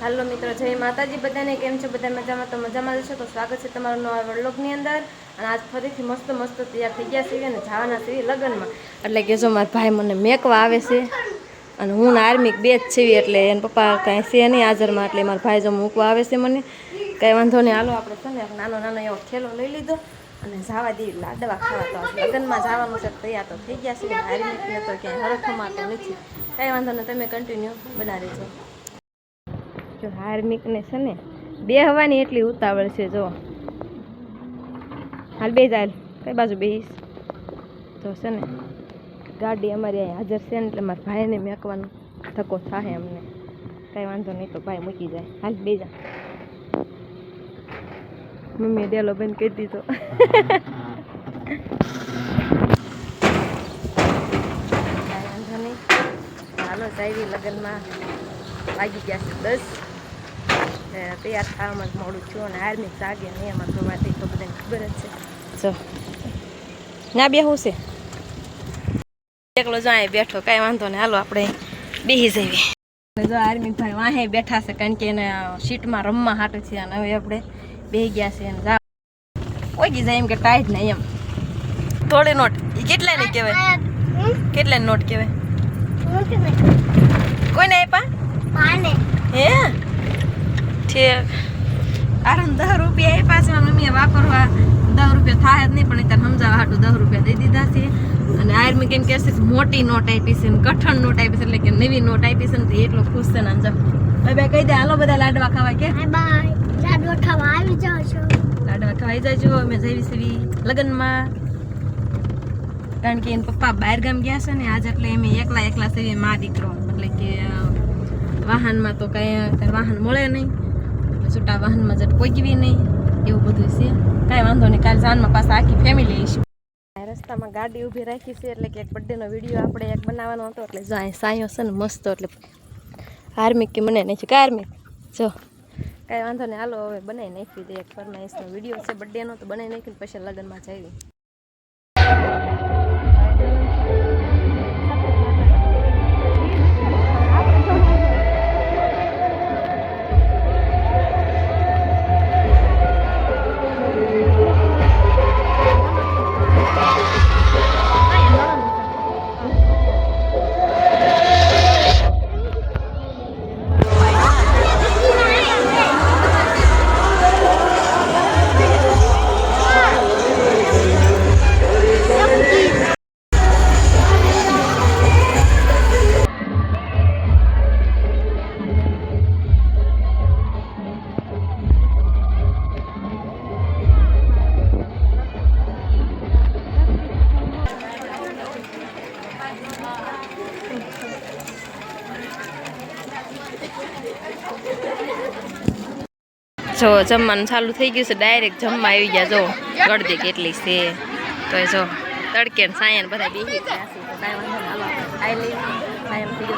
હાલો મિત્રો, જય માતાજી, બધાને કેમ છો? બધા મજામાં? તો મજામાં જશો તો સ્વાગત છે તમારું નવા વડલોગની અંદર. અને આજ ફરીથી મસ્ત મસ્ત તૈયાર થઈ ગયા છીએ અને જવાના છીએ લગ્નમાં. એટલે કે જો મારા ભાઈ મને મેકવા આવે છે અને હું આર્મિક બે જ છીએ, એટલે એના પપ્પા કાંઈ છે નહીં હાજરમાં, એટલે મારા ભાઈ જો મૂકવા આવે છે મને. કાંઈ વાંધો નહીં. હાલો, આપણે છે ને નાનો નાનો એવો ખેલો લઈ લીધો અને જવા દે લાડવા ખાવા તો લગ્નમાં જવાનું છે, તૈયાર તો થઈ ગયા છે. આર્મિકને તો ક્યાંય હરખમાં તો નથી. કાંઈ વાંધો નહીં, તમે કન્ટિન્યુ બનાવી દેજો જો હાર્મિકને છે ને બે હવાની એટલી ઉતાવળ છે જો. હાલ બે જાય કઈ બાજુ બેહીશ? તો છે ને, ગાડી અમારી અહીં હાજર છે ને, એટલે મારા ભાઈને મેકવાનો ધક્કો થાય અમને. કાંઈ વાંધો નહીં તો ભાઈ મૂકી જાય. હાલ બે જા. મમ્મીએ ડેલો બંધ કહી દીધો. કાંઈ વાંધો નહીં. હાલો જાવી લગ્નમાં. વાગી ગયા છે દસ. તૈયાર થવામાં જ મોડું છું અને આર્મી જાગે નહીં એમાં તો વાત તો બધાને ખબર જ છે. જો. ના બેહું છે. એકલો જો અહીં બેઠો કાંઈ વાંધો નહીં. હાલો આપણે બેસી જઈએ. જો આર્મી ભાઈ વાહે બેઠા છે કારણ કે એને સીટમાં રમવા હાટું છે અને હવે આપણે બેસી ગયા છે અને જા ઓગી જાય એમ કે ટાઈટ નહીં એમ. થોડી નોટ. એ કેટલાની કહેવાય? કેટલા નોટ કહેવાય? કોઈને આપ્યા? હે? ઠીક કારણ દસ રૂપિયા એ પાસે મમ્મીએ વાપરવા. દસ રૂપિયા થાય જ નહીં પણ એ સમજાવવા હાટું દસ રૂપિયા દઈ દીધા છે. અને આર્મી કેમ કહેશે મોટી નોટ આપી છે કઠણ નોટ આપી છે એટલે કે નવી નોટ આપી છે ને તો એટલો ખુશ છે ને જો. હવે બે કહી દે હાલો બધા લાડવા ખાવા કે? લાડવા ખાવાઈ જાજો અમે જઈ સીવી લગ્નમાં. કારણ કે એના પપ્પા બહાર ગામ ગયા છે ને આજ એટલે એમ એકલા એકલા સીવી મા દીકરો. એટલે કે વાહનમાં તો કાંઈ વાહન મળે નહીં. છૂટા વાહનમાં જટ પોગવી નહીં, એવું બધું છે. કાંઈ વાંધો નહીં, કાલે જાનમાં પાછા આખી ફેમિલી આવીશું રસ્તામાં ગાડી ઊભી રાખી છે, એટલે કે એક બર્થડેનો વીડિયો આપણે એક બનાવવાનો હતો, એટલે જો અહીં સાયો છે ને મસ્ત, એટલે હાર્મિક કે મને નહીં કાર્મિક જો. કાંઈ વાંધો નહીં, હાલો હવે બનાવી નાખી દે, એક ફરમાઈશનો વીડિયો છે, બર્થડેનો, તો બનાવી નાખીને પછી લગ્નમાં જઈએ. જો જમવાનું ચાલુ થઈ ગયું છે ડાયરેક્ટ જમવા આવી ગયા. જો ગળદી કેટલી છે. તો જો તડકે ને સાયન બધા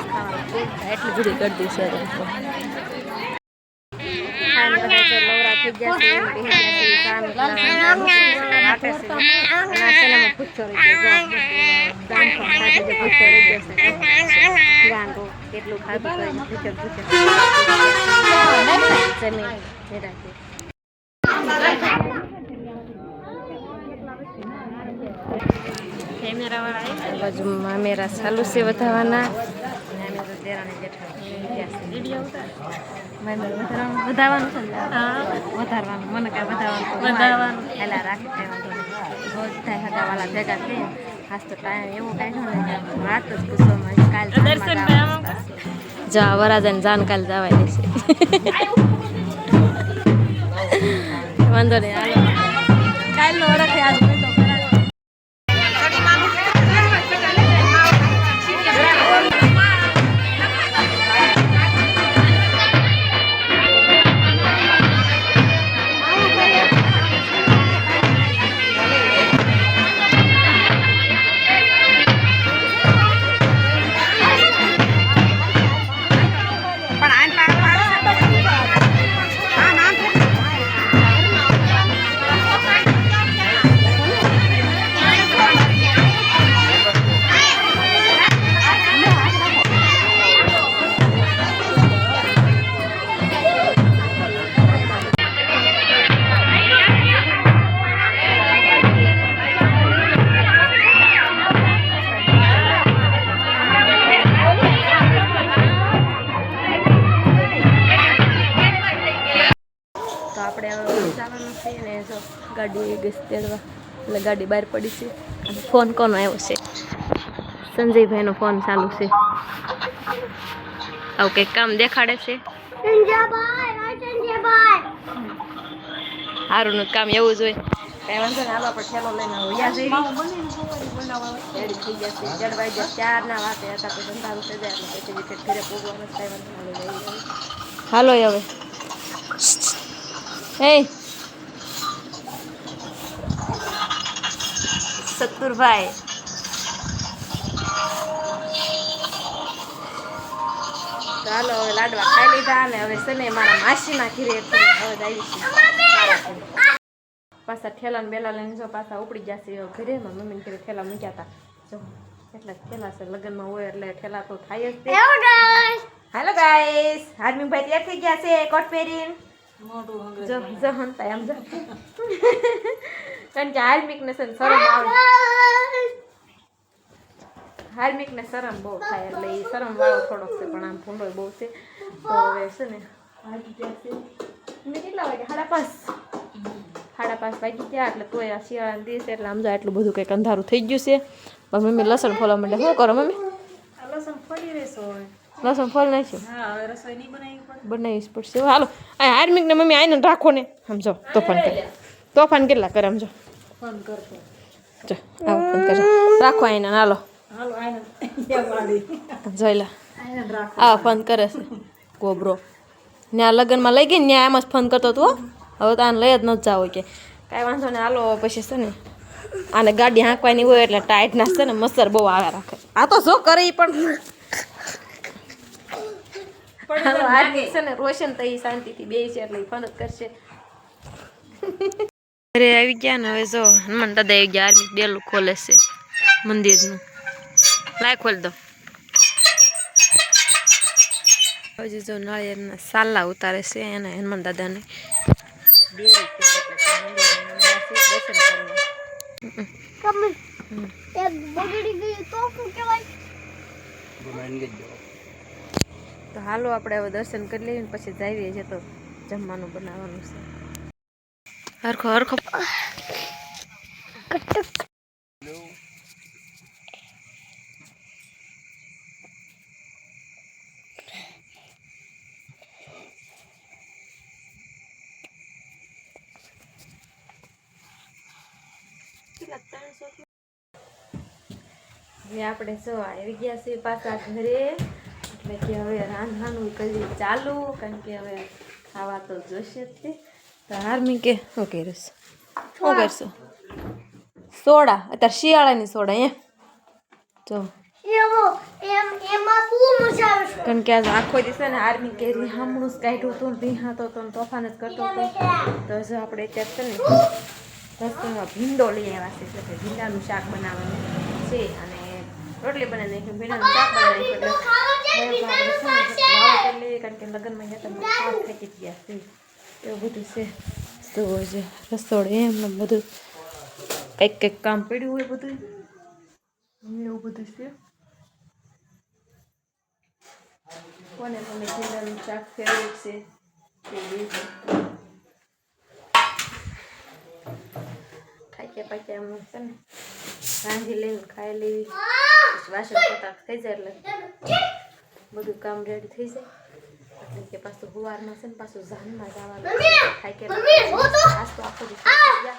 ખાવાનું એટલી બધી ગળદી છે. કેટલું ખાધું. આ બાજુ મામેરા ચાલુ છે વધારવાના છે. વધારવાનું વધારવાનું છે? વધારવાનું મને કાંઈ વધારવાનું વધારવાનું એલા રાખી કાંઈ વાંધો નહીં રોજ થાય હગાવાલા ભેગા થઈ આજ તો ટાઈમ એવો કાઢ્યો ને વાત જ પૂછવામાં. કાલ જવાનું છે. જા વરાજાને જાન કાલ જવાય છે વાંધો નહીં હાલો કાલનો ઓળખે આજ ને જો ગાડી ગઈ તેડવા. એટલે ગાડી બહાર પડી છે. અને ફોન કોનો આવ્યો છે? સંજયભાઈનો ફોન ચાલુ છે. આવું કંઈક કામ દેખાડે છે? સારું કામ એવું જ હોય. કઈ વાંધો ને હાલો પણ ઠેલો લઈને જઈએ. રેડી થઈ જશે જડવાઈ જાય ચાર ના વાતે હતા તો ધંધારું થઈ જાય. એટલે પછી વિકેટ ઘરે પોગવાનું કઈ વાંધો ના લઈ જઈએ હાલો હવે. હે સત્તુરભાઈ ચાલો હવે લાડવા ખાઈ લીધા અને હવે છે ને મારા માસીના ઘીરે હવે જઈશું પાછા ઠેલા ને બેલા લઈને જો પાછા ઉપડી જશે છે. ઘરે મમ્મી મમ્મીને ઘરે ઠેલા મૂક્યા હતા. જો એટલે ઠેલા છે લગ્નમાં હોય એટલે ઠેલા તો થાય જ તે. હાલો ગાઈસ હાર્મિંગભાઈ તૈયાર થઈ ગયા છે કોટ પહેરીને જો જો હંતા એમ જો. કારણ કે હાર્મિકને ને છે ને શરમ આવે. હાર્મિકને શરમ બહુ થાય એટલે એ શરમ વાળો થોડોક છે પણ આમ ભૂંડો બહુ છે. તો હવે છે ને મેં કેટલા વાગે સાડા પાંચ. સાડા પાંચ વાગી ગયા એટલે તોય આ શિયાળાના દિવસે એટલે આમ જો આટલું બધું કંઈક અંધારું થઈ ગયું છે. પણ મમ્મી લસણ ફોલવા માંડે શું કરો મમ્મી? લસણ ફોલી રહેશો લસણ ફોલ નાખ્યું? હા હવે રસોઈ નહીં બનાવી બનાવીશ પડશે. હાલો આ હાર્મિક ને મમ્મી આઈને રાખો ને. સમજો તોફાન કરે. તોફાન કેટલા કરે સમજો ફોન કરતો આવો ફોન કરજો. રાખો આઈને હાલો. હાલો આ જોઈ લે. આને ફોન કરે છે. ગોબરો. ને આ લગ્નમાં લઈ ગઈ ને ત્યાં એમ જ ફોન કરતો હતો હો. હવે તો આને લઈ જ નથી જાવ કે. કાંઈ વાંધો ને હાલો પછી છે ને આને ગાડી હાંકવાની હોય એટલે ટાઈટ નાખશે ને મસર બહુ આવે રાખે. આ તો શું કરે પણ. છે ને રોશન તો ઈ શાંતિથી બે છે એટલે ફોન જ કરશે. અરે આવી ગયા ને હવે જો, હનુમાન દાદા આવી ગયા, આર્મી ડેલું ખોલે છે મંદિરનું. લાય ખોલી દો. હજી જો નાળિયેરના સાલા ઉતારે છે એને, હનુમાન દાદાને. તો હાલો આપણે હવે દર્શન કરી લઈએ પછી જઈએ છીએ તો જમવાનું બનાવવાનું છે. હરખો હરખો હવે આપણે જો આવી ગયા છીએ પાછા ઘરે. એટલે કે હવે રાંધવાનું કરી ચાલુ, કારણ કે હવે ખાવા તો જોશે જ તે. તો હાર્મી કે શું કરીશ શું કરશું? સોડા? અત્યારે શિયાળાની સોડા એ જો. કારણ કે આજે આખો દિવસ ને આર્મી કે હામણું જ કાઢ્યું હતું રિહાતો હતો તોફાન જ કરતો હતો. તો જો આપણે અત્યારે છે ને રસ્તામાં ભીંડો લઈ આવ્યા છે ભીંડાનું શાક બનાવવાનું છે અને રોટલી બનાવી નાખ્યું ભીંડાનું શાક બનાવી એટલે છે કારણ કે લગ્નમાં ગયા હતા ગયા છે. એવું બધું છે. તો જે રસોડું એમ ને બધું. કંઈક કંઈક કામ પડ્યું હોય બધું. એવું બધું છે. કોને મને ભીંડાનું શાક ફેવરેટ છે? ખાઈ પાક્યા એમ છે ને. રાંધી લઈને ખાઈ લેવી. વાસણ પોતા થઈ જાય એટલે. બધું કામ રેડી થઈ જાય. કે પાછું સવારમાં છે ને પાછું જાનમાં જવાનું ખાઈ કે આજ તો આખો દિવસ થાકી ગયા.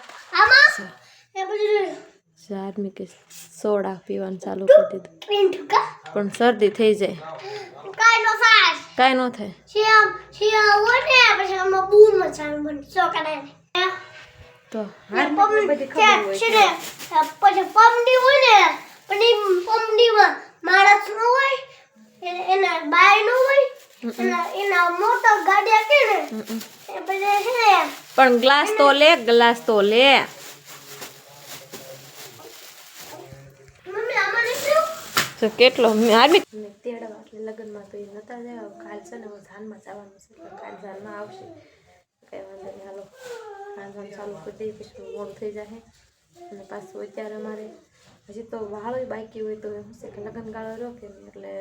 કે સોડા પીવાનું ચાલુ કરી દીધું પણ શરદી થઈ જાય કાંઈ ન થાય તો હાર્મી બધી ખબર હોય છે. પછી પમડી હોય ને પણ એ પમડીમાં માણસ નો હોય એના બાય નો હોય પણ ગ્લાસ તો લે ગ્લાસ તો લે. મમ્મી અમારે શું તો કેટલો? આર્મી તેડવા એટલે લગ્નમાં તો એ નતા જાય કાલ છે ને હું જાનમાં જવાનું છે કાલ જાનમાં આવશે. કઈ વાંધો નહીં હાલો. રાંધવાનું ચાલુ કરી દઈએ પછી મોડું થઈ જાય અને પાછું અત્યારે અમારે હજી તો વાળો બાકી હોય તો શું છે કે લગ્ન ગાળો રહ્યો કે એટલે